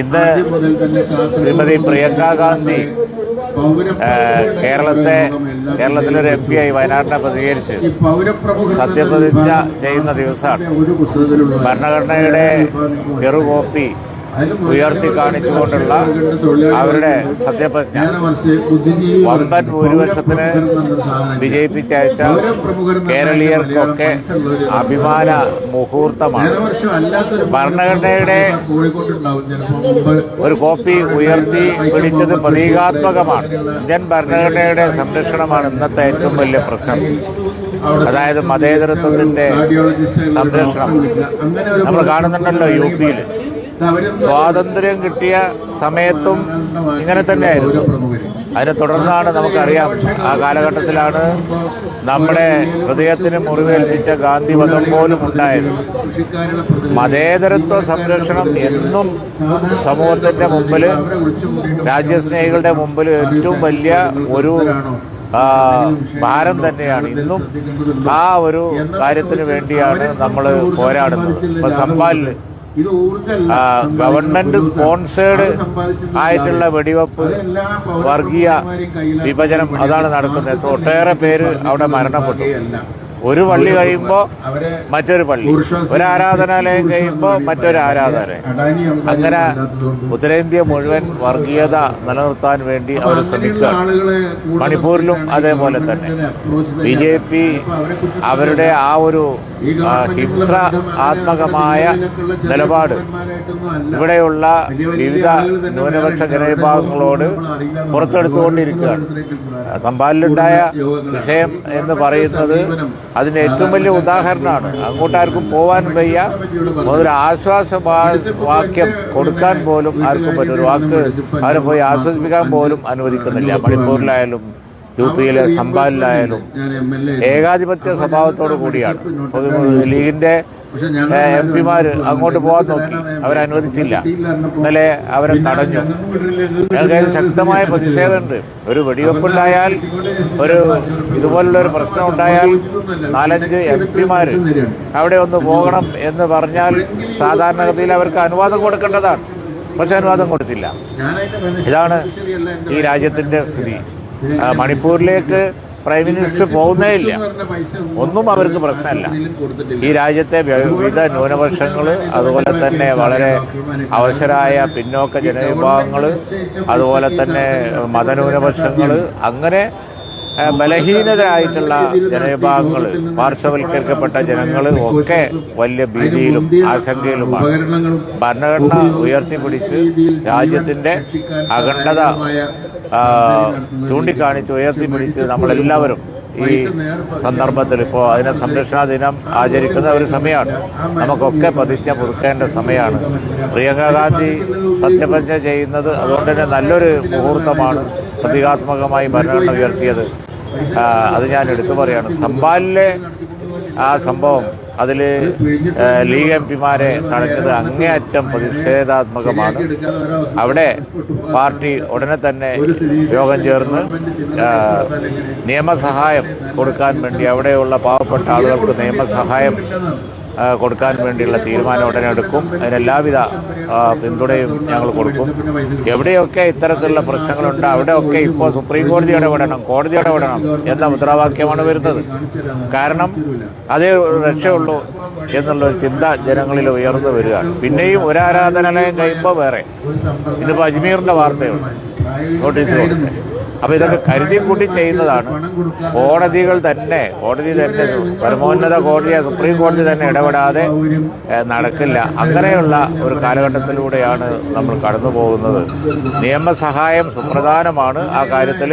ഇന്ന് ശ്രീമതി പ്രിയങ്ക ഗാന്ധി കേരളത്തെ കേരളത്തിലൊരു M P ആയി വയനാട്ടിനെ പ്രതികരിച്ച് സത്യപ്രതിജ്ഞ ചെയ്യുന്ന ദിവസമാണ്. ഭരണഘടനയുടെ ചെറു കോപ്പി ഉയർത്തി കാണിച്ചുകൊണ്ടുള്ള അവരുടെ സത്യപ്രജ്ഞ വമ്പൻ ഭൂരിപക്ഷത്തിന് വിജയിപ്പിച്ചയച്ച കേരളീയർക്കൊക്കെ അഭിമാന മുഹൂർത്തമാണ്. ഭരണഘടനയുടെ ഒരു കോപ്പി ഉയർത്തി പിടിച്ചത് പ്രതീകാത്മകമാണ്. ഇന്ത്യൻ ഭരണഘടനയുടെ സംരക്ഷണമാണ് ഇന്നത്തെ ഏറ്റവും വലിയ പ്രശ്നം. അതായത് മതേതരത്വത്തിന്റെ സംരക്ഷണം. നമ്മൾ കാണുന്നുണ്ടല്ലോ യു പിയിൽ സ്വാതന്ത്ര്യം കിട്ടിയ സമയത്തും ഇങ്ങനെ തന്നെയായിരുന്നു. അതിനെ തുടർന്നാണ് നമുക്കറിയാം ആ കാലഘട്ടത്തിലാണ് നമ്മുടെ ഹൃദയത്തിന് മുറിവേൽപ്പിച്ച ഗാന്ധി വധം പോലും ഉണ്ടായത്. മതേതരത്വ സംരക്ഷണം എന്നും സമൂഹത്തിന്റെ മുമ്പിൽ രാജ്യസ്നേഹികളുടെ മുമ്പിൽ ഏറ്റവും വലിയ ഒരു ഭാരം തന്നെയാണ്. ഇന്നും ആ ഒരു കാര്യത്തിന് വേണ്ടിയാണ് നമ്മൾ പോരാടുന്നത്. ഇപ്പം ആ, ഗവൺമെന്റ് സ്പോൺസേഡ് ആയിട്ടുള്ള വെടിവെപ്പ് വർഗീയ വിഭജനം അതാണ് നടക്കുന്നത്. ഒട്ടേറെ പേര് അവിടെ മരണപ്പെട്ടു. ഒരു പള്ളി കഴിയുമ്പോൾ മറ്റൊരു പള്ളി. ഒരു ആരാധനാലയം കഴിയുമ്പോൾ മറ്റൊരു ആരാധനാലയം അങ്ങനെ ഉത്തരേന്ത്യ മുഴുവൻ വർഗീയത നിലനിർത്താൻ വേണ്ടി അവർ ശ്രമിക്കുകയാണ് മണിപ്പൂരിലും അതേപോലെ തന്നെ. ബി ജെ പി അവരുടെ ആ ഒരു ആ, ഹിംസ ആത്മകമായ നിലപാട് ഇവിടെയുള്ള വിവിധ ന്യൂനപക്ഷ ജനവിഭാഗങ്ങളോട് പുറത്തെടുത്തുകൊണ്ടിരിക്കുകയാണ്. സംഭാലിലുണ്ടായ വിഷയം എന്ന് പറയുന്നത് അതിന്റെ ഏറ്റവും വലിയ ഉദാഹരണമാണ്. അങ്ങോട്ടാർക്കും പോവാൻ വയ്യ. ഒരു ആശ്വാസ വാക്യം കൊടുക്കാൻ പോലും ആർക്കും പറ്റും ഒരു വാക്ക് അവരെ പോയി ആശ്വസിപ്പിക്കാൻ പോലും അനുവദിക്കുന്നില്ല. മണിപ്പൂരിലായാലും യു പിയിലെ സംബാലിലായാലും ഏകാധിപത്യ സ്വഭാവത്തോടു കൂടിയാണ്. ലീഗിന്റെ എം പിമാര് അങ്ങോട്ട് പോകാൻ നോക്കി. അവരനുവദിച്ചില്ല ഇന്നലെ അവരെ തടഞ്ഞു. ഞങ്ങൾക്ക് ശക്തമായ പ്രതിഷേധമുണ്ട്. ഒരു വെടിവെപ്പുണ്ടായാൽ ഒരു ഇതുപോലുള്ള ഒരു പ്രശ്നം ഉണ്ടായാൽ നാലഞ്ച് എം പിമാര് അവിടെ ഒന്ന് പോകണം എന്ന് പറഞ്ഞാൽ സാധാരണഗതിയിൽ അവർക്ക് അനുവാദം കൊടുക്കേണ്ടതാണ്. പക്ഷെ അനുവാദം കൊടുത്തില്ല. ഇതാണ് ഈ രാജ്യത്തിന്റെ സ്ഥിതി. മണിപ്പൂരിലേക്ക് പ്രൈം മിനിസ്റ്റർ പോകുന്നേ ഇല്ല. ഒന്നും അവർക്ക് പ്രശ്നമല്ല. ഈ രാജ്യത്തെ വിവിധ ന്യൂനപക്ഷങ്ങൾ അതുപോലെ തന്നെ വളരെ അവസരായ പിന്നോക്ക ജനവിഭാഗങ്ങൾ അതുപോലെ തന്നെ മതന്യൂനപക്ഷങ്ങൾ അങ്ങനെ ബലഹീനരായിട്ടുള്ള ജനവിഭാഗങ്ങൾ പാർശ്വവൽക്കരിക്കപ്പെട്ട ജനങ്ങൾ ഒക്കെ വലിയ ഭീതിയിലും ആശങ്കയിലുമാണ്. ഭരണഘടന ഉയർത്തിപ്പിടിച്ച് രാജ്യത്തിന്റെ അഖണ്ഡത ചൂണ്ടിക്കാണിച്ച് ഉയർത്തിപ്പിടിച്ച് നമ്മളെല്ലാവരും ഈ സന്ദർഭത്തിൽ ഇപ്പോൾ അതിനെ സംരക്ഷണ ദിനം ആചരിക്കുന്ന ഒരു സമയമാണ്. നമുക്കൊക്കെ പ്രതിജ്ഞ പുതുക്കേണ്ട സമയമാണ്. പ്രിയങ്ക ഗാന്ധി സത്യപ്രതിജ്ഞ ചെയ്യുന്നത് അതുകൊണ്ട് തന്നെ നല്ലൊരു മുഹൂർത്തമാണ് പ്രതീകാത്മകമായി ഭരണഘടന ഉയർത്തിയത്. അത് ഞാൻ എടുത്തു പറയാണ്. സമ്പാലിലെ ആ സംഭവം അതിൽ ലീഗ് എം പിമാരെ തടഞ്ഞത് അങ്ങേയറ്റം പ്രതിഷേധാത്മകമാണ്. അവിടെ പാർട്ടി ഉടനെ തന്നെ യോഗം ചേർന്ന് നിയമസഹായം കൊടുക്കാൻ വേണ്ടി അവിടെയുള്ള പാവപ്പെട്ട ആളുകൾക്ക് നിയമസഹായം കൊടുക്കാൻ വേണ്ടിയുള്ള തീരുമാനം ഉടനെ എടുക്കും. അതിനെല്ലാവിധ പിന്തുണയും ഞങ്ങൾ കൊടുക്കും. എവിടെയൊക്കെ ഇത്തരത്തിലുള്ള പ്രശ്നങ്ങളുണ്ട് അവിടെയൊക്കെ ഇപ്പോൾ സുപ്രീം കോടതി ഇടപെടണം കോടതി ഇടപെടണം എന്ന മുദ്രാവാക്യമാണ് വരുന്നത്. കാരണം അതേ രക്ഷയുള്ളൂ എന്നുള്ളൊരു ചിന്ത ജനങ്ങളിൽ ഉയർന്നു വരികയാണ്. പിന്നെയും ഒരു ആരാധനാലയം കഴിയുമ്പോൾ വേറെ. ഇതിപ്പോൾ അജ്മീറിന്റെ വാർത്തയുണ്ട്. നോട്ടീസ് അപ്പൊ ഇതൊക്കെ കരുതി കൂട്ടി ചെയ്യുന്നതാണ്. കോടതികൾ തന്നെ കോടതി തന്നെ പരമോന്നത കോടതി സുപ്രീം കോടതി തന്നെ ഇടപെടാതെ നടക്കില്ല. അങ്ങനെയുള്ള ഒരു കാലഘട്ടത്തിലൂടെയാണ് നമ്മൾ കടന്നു പോകുന്നത്. നിയമസഹായം സുപ്രധാനമാണ്. ആ കാര്യത്തിൽ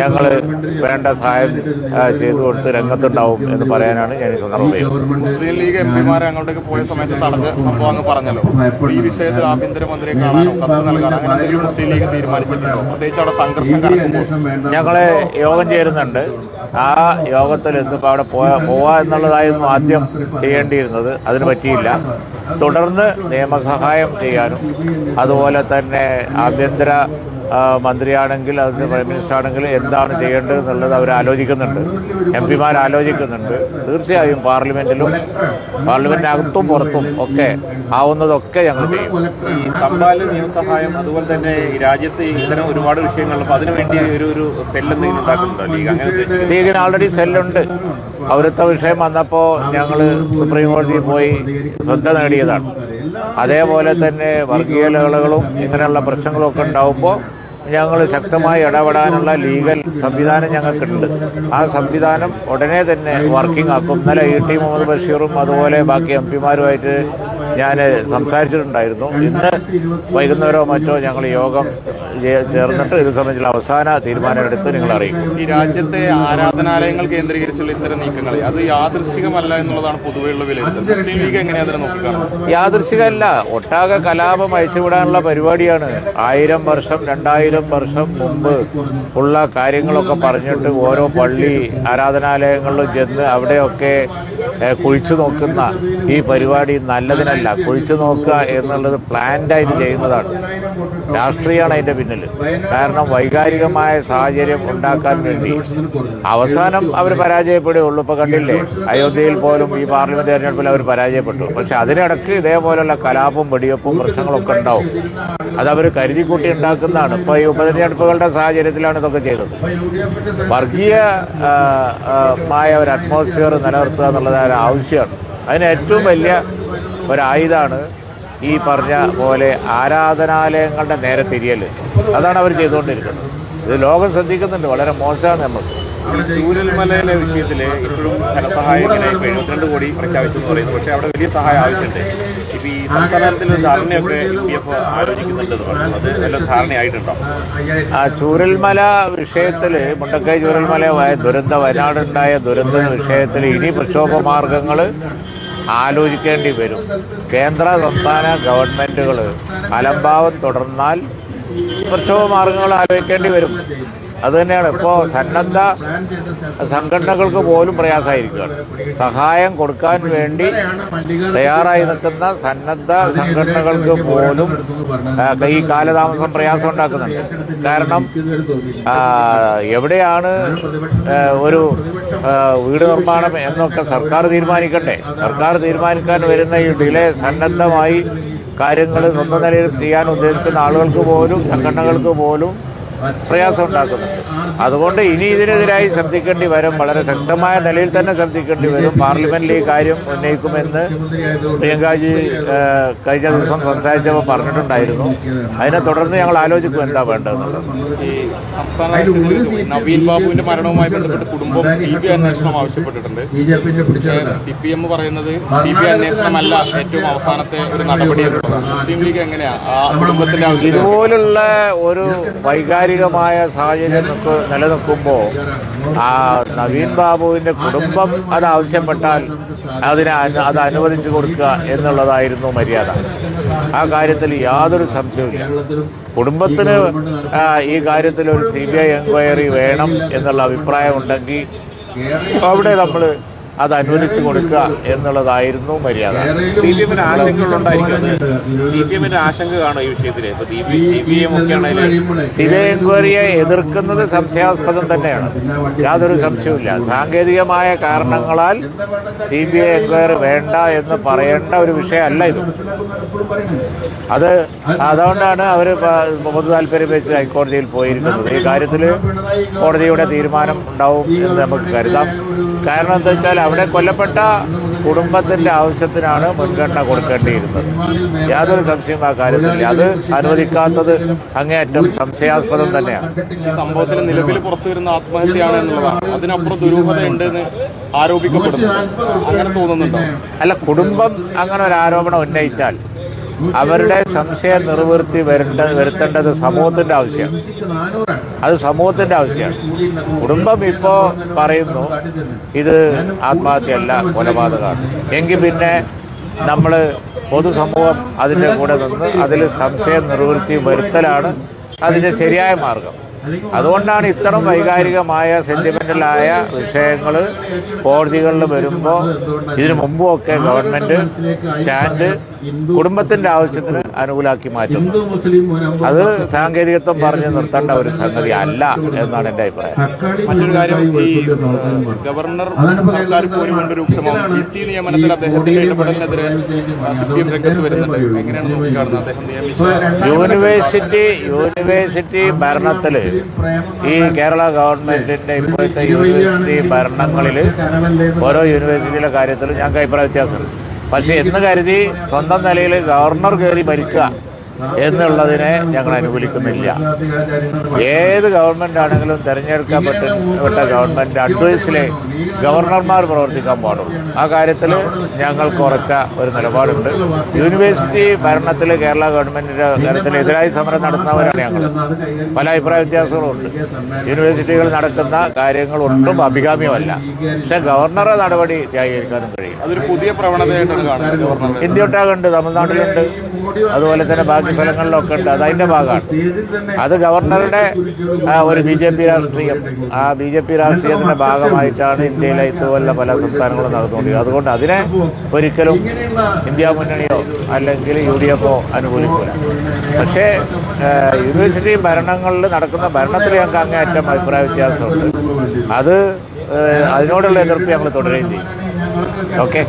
ഞങ്ങൾ വേണ്ട സഹായം ചെയ്തു കൊടുത്ത് രംഗത്തുണ്ടാവും എന്ന് പറയാനാണ് ഞാൻ സന്ദർഭം മുസ്ലിം ലീഗ് എം അങ്ങോട്ടേക്ക് പോയ സമയത്ത് തടഞ്ഞ സംഭവം അങ്ങ് പറഞ്ഞല്ലോ. ഈ വിഷയത്തിൽ ആഭ്യന്തരമന്ത്രിയെ കാണാനോ കത്ത് നൽകാനോ മുസ്ലിം ലീഗ് തീരുമാനിച്ചിട്ടുണ്ടോ? പ്രത്യേകിച്ച് അവിടെ സംഘർഷം ഞങ്ങൾ യോഗം ചേരുന്നുണ്ട്. ആ യോഗത്തിൽ ഇന്നിപ്പോൾ അവിടെ പോയാ പോവാ എന്നുള്ളതായിരുന്നു ആദ്യം ചെയ്യേണ്ടിയിരുന്നത്. അതിന് പറ്റിയില്ല. തുടർന്ന് നിയമസഹായം ചെയ്യാനും അതുപോലെ തന്നെ ആഭ്യന്തര മന്ത്രിയാണെങ്കിൽ അതിന് പ്രൈം മിനിസ്റ്റർ ആണെങ്കിൽ എന്താണ് ചെയ്യേണ്ടത് എന്നുള്ളത് അവർ ആലോചിക്കുന്നുണ്ട്. എം പിമാർ ആലോചിക്കുന്നുണ്ട്. തീർച്ചയായും പാർലമെന്റിലും പാർലമെന്റിനകത്തും പുറത്തും ഒക്കെ ആവുന്നതൊക്കെ ഞങ്ങൾ ചെയ്യും. ഈ സംഭാല നിയമസഹായം അതുപോലെ തന്നെ ഈ രാജ്യത്ത് ഇത്തരം ഒരുപാട് വിഷയങ്ങൾ അപ്പൊ അതിനുവേണ്ടി ഒരു ഒരു സെല്ല് എന്തെങ്കിലും ഉണ്ടാക്കുന്നുണ്ടോ ലീഗ്? അങ്ങനെ ലീഗിന് ആൾറെഡി സെല്ലുണ്ട്. പൗരത്വ വിഷയം വന്നപ്പോൾ ഞങ്ങൾ സുപ്രീം കോടതിയിൽ പോയി ശ്രദ്ധ നേടിയതാണ്. അതേപോലെ തന്നെ വർഗീയ ലഹളകളും ഇങ്ങനെയുള്ള പ്രശ്നങ്ങളൊക്കെ ഉണ്ടാവുമ്പോൾ ഞങ്ങൾ ശക്തമായി ഇടപെടാനുള്ള ലീഗൽ സംവിധാനം ഞങ്ങൾക്കുണ്ട്. ആ സംവിധാനം ഉടനെ തന്നെ വർക്കിംഗ് ആക്കും. ഇന്നലെ ഇ ടി മുഹമ്മദ് ബഷീറും അതുപോലെ ബാക്കി എം പിമാരുമായിട്ട് ഞാൻ സംസാരിച്ചിട്ടുണ്ടായിരുന്നു. ഇന്ന് വൈകുന്നേരമോ മറ്റോ ഞങ്ങൾ യോഗം ചേർന്നിട്ട് ഇത് സംബന്ധിച്ചുള്ള അവസാന തീരുമാനമെടുത്ത് നിങ്ങൾ അറിയിക്കും. ഈ രാജ്യത്തെ ആരാധനാലയങ്ങൾ കേന്ദ്രീകരിച്ചുള്ള ഇത്തരം നീക്കങ്ങൾ അത് യാദൃശികമല്ല എന്നുള്ളതാണ് പൊതുവെയുള്ള വിലയിരുത്തൽ. യാദൃശികമല്ല ഒട്ടാകെ കലാപം അയച്ചുവിടാനുള്ള പരിപാടിയാണ്. ആയിരം വർഷം രണ്ടായിരം വർഷം മുമ്പ് ഉള്ള കാര്യങ്ങളൊക്കെ പറഞ്ഞിട്ട് ഓരോ പള്ളി ആരാധനാലയങ്ങളിലും ചെന്ന് അവിടെയൊക്കെ കുഴിച്ചു നോക്കുന്ന ഈ പരിപാടി നല്ലതിനല്ല. കുഴിച്ചു നോക്കുക എന്നുള്ളത് പ്ലാൻഡായിട്ട് ചെയ്യുന്നതാണ്. രാഷ്ട്രീയമാണ് അതിന്റെ പിന്നിൽ. കാരണം വൈകാരികമായ സാഹചര്യം ഉണ്ടാക്കാൻ വേണ്ടി അവസാനം അവർ പരാജയപ്പെടുകയുള്ളൂ. ഇപ്പോൾ കണ്ടില്ലേ അയോധ്യയിൽ പോലും ഈ പാർലമെന്റ് തെരഞ്ഞെടുപ്പിൽ അവർ പരാജയപ്പെട്ടു. പക്ഷെ അതിനിടക്ക് ഇതേപോലെയുള്ള കലാപവും വെടിവെപ്പും പ്രശ്നങ്ങളൊക്കെ ഉണ്ടാവും. അത് അവർ കരുതിക്കൂട്ടി ഉണ്ടാക്കുന്നതാണ്. ഇപ്പോൾ ഈ ഉപതെരഞ്ഞെടുപ്പുകളുടെ സാഹചര്യത്തിലാണ് ഇതൊക്കെ ചെയ്തത്. വർഗീയ ആ, ആ, മായ ഒരു അറ്റ്മോസ്ഫിയർ നിലനിർത്തുക എന്നുള്ളത് ആവശ്യമാണ്. അതിന് ഏറ്റവും വലിയ ഒരായുധമാണ് ഈ പറഞ്ഞ പോലെ ആരാധനാലയങ്ങളുടെ നേരെ തിരിയൽ. അതാണ് അവർ ചെയ്തുകൊണ്ടിരിക്കുന്നത്. ഇത് ലോകം ശ്രദ്ധിക്കുന്നുണ്ട്. വളരെ മോശമാണ് നമുക്ക്. ചൂരൽമലയിലെ വിഷയത്തിൽ ഇപ്പോഴും ധനസഹായത്തിന് ഇപ്പോൾ എഴുപത്തിരണ്ട് കോടി പ്രഖ്യാപിച്ചു എന്ന് പറയുന്നു. പക്ഷേ അവിടെ വലിയ സഹായം ആവശ്യമുണ്ട്. ഇപ്പം ഈ സംസ്ഥാനത്തിൽ ധാരണയൊക്കെ യു ഡി എഫ് ആലോചിക്കുന്നുണ്ട് എന്ന് പറഞ്ഞു. അത് വല്ല ധാരണയായിട്ടുണ്ടോ? ആ ചൂരൽമല വിഷയത്തിൽ മുണ്ടക്കൈ ചൂരൽമല ദുരന്ത വയനാടുണ്ടായ ദുരന്ത വിഷയത്തിൽ ഇനി പ്രക്ഷോഭ മാർഗങ്ങൾ ആലോചിക്കേണ്ടി വരും. കേന്ദ്ര സംസ്ഥാന ഗവൺമെന്റുകൾ അലംഭാവം തുടർന്നാൽ പ്രക്ഷോഭ മാർഗങ്ങൾ ആലോചിക്കേണ്ടി വരും. അത് തന്നെയാണ് ഇപ്പോൾ സന്നദ്ധ സംഘടനകൾക്ക് പോലും പ്രയാസമായിരിക്കുകയാണ്. സഹായം കൊടുക്കാൻ വേണ്ടി തയ്യാറായി നിൽക്കുന്ന സന്നദ്ധ സംഘടനകൾക്ക് പോലും ഈ കാലതാമസം പ്രയാസം ഉണ്ടാക്കുന്നുണ്ട്. കാരണം എവിടെയാണ് ഒരു വീട് നിർമ്മാണം എന്നൊക്കെ സർക്കാർ തീരുമാനിക്കട്ടെ സർക്കാർ തീരുമാനിക്കാൻ വരുന്ന ഈ ഡിലേ സന്നദ്ധമായി കാര്യങ്ങൾ സ്വന്തം നിലയിൽ ചെയ്യാൻ ഉദ്ദേശിക്കുന്ന ആളുകൾക്ക് പോലും സംഘടനകൾക്ക് പോലും പ്രയാസം ഉണ്ടാക്കുന്നുണ്ട് അതുകൊണ്ട് ഇനി ഇതിനെതിരായി ശ്രദ്ധിക്കേണ്ടി വരും. വളരെ ശക്തമായ നിലയിൽ തന്നെ ശ്രദ്ധിക്കേണ്ടി വരും. പാർലമെന്റിൽ ഈ കാര്യം ഉന്നയിക്കുമെന്ന് പ്രിയങ്കാജി കഴിഞ്ഞ ദിവസം സംസാരിച്ചപ്പോൾ പറഞ്ഞിട്ടുണ്ടായിരുന്നു. അതിനെ തുടർന്ന് ഞങ്ങൾ ആലോചിക്കും എന്താ വേണ്ടതെന്നുള്ളത്. ഈ സംസ്ഥാന നവീൻ ബാബുവിന്റെ മരണവുമായി ബന്ധപ്പെട്ട് കുടുംബം സി ബി അന്വേഷണം ആവശ്യപ്പെട്ടിട്ടുണ്ട്. സി പി എം പറയുന്നത് സി ബി അന്വേഷണമല്ല ഏറ്റവും അവസാനത്തെ ഒരു നടപടി മുസ്ലിം ലീഗ് എങ്ങനെയാ? കുടുംബത്തിന്റെ ഇതുപോലുള്ള ഒരു വൈകാരികമായ സാഹചര്യം നിൽക്ക് നിലനിൽക്കുമ്പോൾ ആ നവീൻ ബാബുവിന്റെ കുടുംബം അത് ആവശ്യപ്പെട്ടാൽ അതിനെ അത് അനുവദിച്ചു കൊടുക്കുക എന്നുള്ളതായിരുന്നു മര്യാദ. ആ കാര്യത്തിൽ യാതൊരു സംശയവുമില്ല. കുടുംബത്തിന് ഈ കാര്യത്തിൽ ഒരു സി ബി ഐ എൻക്വയറി വേണം എന്നുള്ള അഭിപ്രായം ഉണ്ടെങ്കിൽ അവിടെ നമ്മൾ അത് അനുവദിച്ചു കൊടുക്കുക എന്നുള്ളതായിരുന്നു മര്യാദ. സി പി എമ്മിന് ആശങ്കകളുണ്ടായിരിക്കുന്നത് സി പി എമ്മിന് ആശങ്ക കാണും ഈ വിഷയത്തിൽ. ഇപ്പൊ സി പി ഐ എൻക്വയറിയെ എതിർക്കുന്നത് സംശയാസ്പദം തന്നെയാണ്. യാതൊരു സംശയവുമില്ല. സാങ്കേതികമായ കാരണങ്ങളാൽ സി ബി ഐ എൻക്വയറി വേണ്ട എന്ന് പറയേണ്ട ഒരു വിഷയമല്ല ഇത്. അത് അതുകൊണ്ടാണ് അവർ പൊതു താല്പര്യം വെച്ച് ഹൈക്കോടതിയിൽ പോയിരിക്കുന്നത്. ഈ കാര്യത്തിൽ കോടതിയുടെ തീരുമാനം ഉണ്ടാവും എന്ന് നമുക്ക് കരുതാം. കാരണം എന്താ വെച്ചാൽ അവിടെ കൊല്ലപ്പെട്ട കുടുംബത്തിന്റെ ആവശ്യത്തിനാണ് മുൻഗണന കൊടുക്കേണ്ടിയിരുന്നത്. യാതൊരു സംശയം ആ കാര്യത്തിൽ അത് അനുവദിക്കാത്തത് അങ്ങേയറ്റം സംശയാസ്പദം തന്നെയാണ്. ഈ സംഭവത്തിൽ നിലവിൽ പുറത്തു വരുന്ന ആത്മഹത്യയാണ് എന്നുള്ളതാണ്. അതിനപ്പുറം ദുരൂഹതയുണ്ടെന്ന് ആരോപിക്കപ്പെടുന്നു അങ്ങനെ തോന്നുന്നുണ്ടോ? അല്ല കുടുംബം അങ്ങനെ ഒരു ആരോപണം ഉന്നയിച്ചാൽ അവരുടെ സംശയം നിർവൃത്തി വരേണ്ട വരുത്തേണ്ടത് സമൂഹത്തിന്റെ ആവശ്യമാണ്. അത് സമൂഹത്തിന്റെ ആവശ്യമാണ്. കുടുംബം ഇപ്പോ പറയുന്നു ഇത് ആത്മഹത്യയല്ല കൊലപാതകമാണ്. എങ്കിൽ പിന്നെ നമ്മൾ പൊതുസമൂഹം അതിന്റെ കൂടെ നിന്ന് അതിൽ സംശയം നിർവൃത്തി വരുത്തലാണ് അതിന്റെ ശരിയായ മാർഗം. അതുകൊണ്ടാണ് ഇത്തരം വൈകാരികമായ സെന്റിമെന്റലായ വിഷയങ്ങൾ കോടതികളിൽ വരുമ്പോൾ ഇതിനു മുമ്പുമൊക്കെ ഗവൺമെന്റ് സ്റ്റാൻഡ് കുടുംബത്തിന്റെ ആവശ്യത്തിന് അനുകൂലാക്കി മാറ്റും അത് സാങ്കേതികത്വം പറഞ്ഞ് നിർത്തേണ്ട ഒരു സംഗതി അല്ല എന്നാണ് എന്റെ അഭിപ്രായം. മറ്റൊരു കാര്യം ഈ ഗവർണർ സർക്കാർ പോരുകൊണ്ട് രൂക്ഷമാവും. പി സി നിയമനത്തിൽ അദ്ദേഹത്തിന്റെ ഇടപെടലിനെതിരെ രംഗത്ത് വരുന്നുണ്ട്. എങ്ങനെയാണ് നോക്കിക്കാണുന്നത്? അദ്ദേഹം നിയമിച്ച യൂണിവേഴ്സിറ്റി യൂണിവേഴ്സിറ്റി ഭരണത്തിൽ ഈ കേരള ഗവൺമെന്റിന്റെ ഇപ്പോഴത്തെ യൂണിവേഴ്സിറ്റി ഭരണങ്ങളിൽ ഓരോ യൂണിവേഴ്സിറ്റിയിലെ കാര്യത്തിലും ഞങ്ങൾക്ക് അഭിപ്രായ വ്യത്യാസമുണ്ട്. പക്ഷെ എന്ന് കരുതി സ്വന്തം നിലയിൽ ഗവർണർ കയറി ഭരിക്കുക എന്നുള്ളതിനെ ഞങ്ങൾ അനുകൂലിക്കുന്നില്ല. ഏത് ഗവൺമെന്റ് ആണെങ്കിലും തിരഞ്ഞെടുക്കപ്പെട്ട ഗവൺമെന്റ് അഡ്വൈസിലെ ഗവർണർമാർ പ്രവർത്തിക്കാൻ പാടുള്ളൂ. ആ കാര്യത്തിൽ ഞങ്ങൾക്ക് ഉറച്ച ഒരു നിലപാടുണ്ട്. യൂണിവേഴ്സിറ്റി ഭരണത്തിൽ കേരള ഗവൺമെന്റിന്റെ കാര്യത്തിൽ എതിരായി സമരം നടത്തുന്നവരാണ് ഞങ്ങൾ. പല അഭിപ്രായ വ്യത്യാസങ്ങളുണ്ട് യൂണിവേഴ്സിറ്റികൾ നടക്കുന്ന കാര്യങ്ങൾ ഒട്ടും അഭികാമ്യമല്ല. പക്ഷേ ഗവർണറെ നടപടി ന്യായീകരിക്കാനും കഴിയും അതൊരു പുതിയ പ്രവണതയായിട്ടാണ് കാണുന്നത്. ഒട്ടാകുണ്ട് തമിഴ്നാട്ടിലുണ്ട്. അതുപോലെ തന്നെ ബാക്കി സ്ഥലങ്ങളിലൊക്കെ ഉണ്ട്. അത് അതിന്റെ ഭാഗമാണ്. അത് ഗവർണറുടെ ഒരു ബി ജെ പി രാഷ്ട്രീയം. ആ ബി ജെ പി രാഷ്ട്രീയത്തിന്റെ ഭാഗമായിട്ടാണ് ഇന്ത്യയിലെ ഇതുപോലുള്ള പല സംസ്ഥാനങ്ങളും നടന്നുകൊണ്ടിരിക്കുന്നത്. അതുകൊണ്ട് അതിനെ ഒരിക്കലും ഇന്ത്യ മുന്നണിയോ അല്ലെങ്കിൽ യു ഡി എഫോ അനുകൂലിക്കൂല. പക്ഷേ യൂണിവേഴ്സിറ്റി ഭരണങ്ങളിൽ നടക്കുന്ന ഭരണത്തിൽ ഞങ്ങൾക്ക് അങ്ങേയറ്റം അഭിപ്രായ വ്യത്യാസമുണ്ട്. അത് അതിനോടുള്ള എതിർപ്പ് ഞങ്ങൾ തുടരുകയും ചെയ്യും. ഓക്കെ?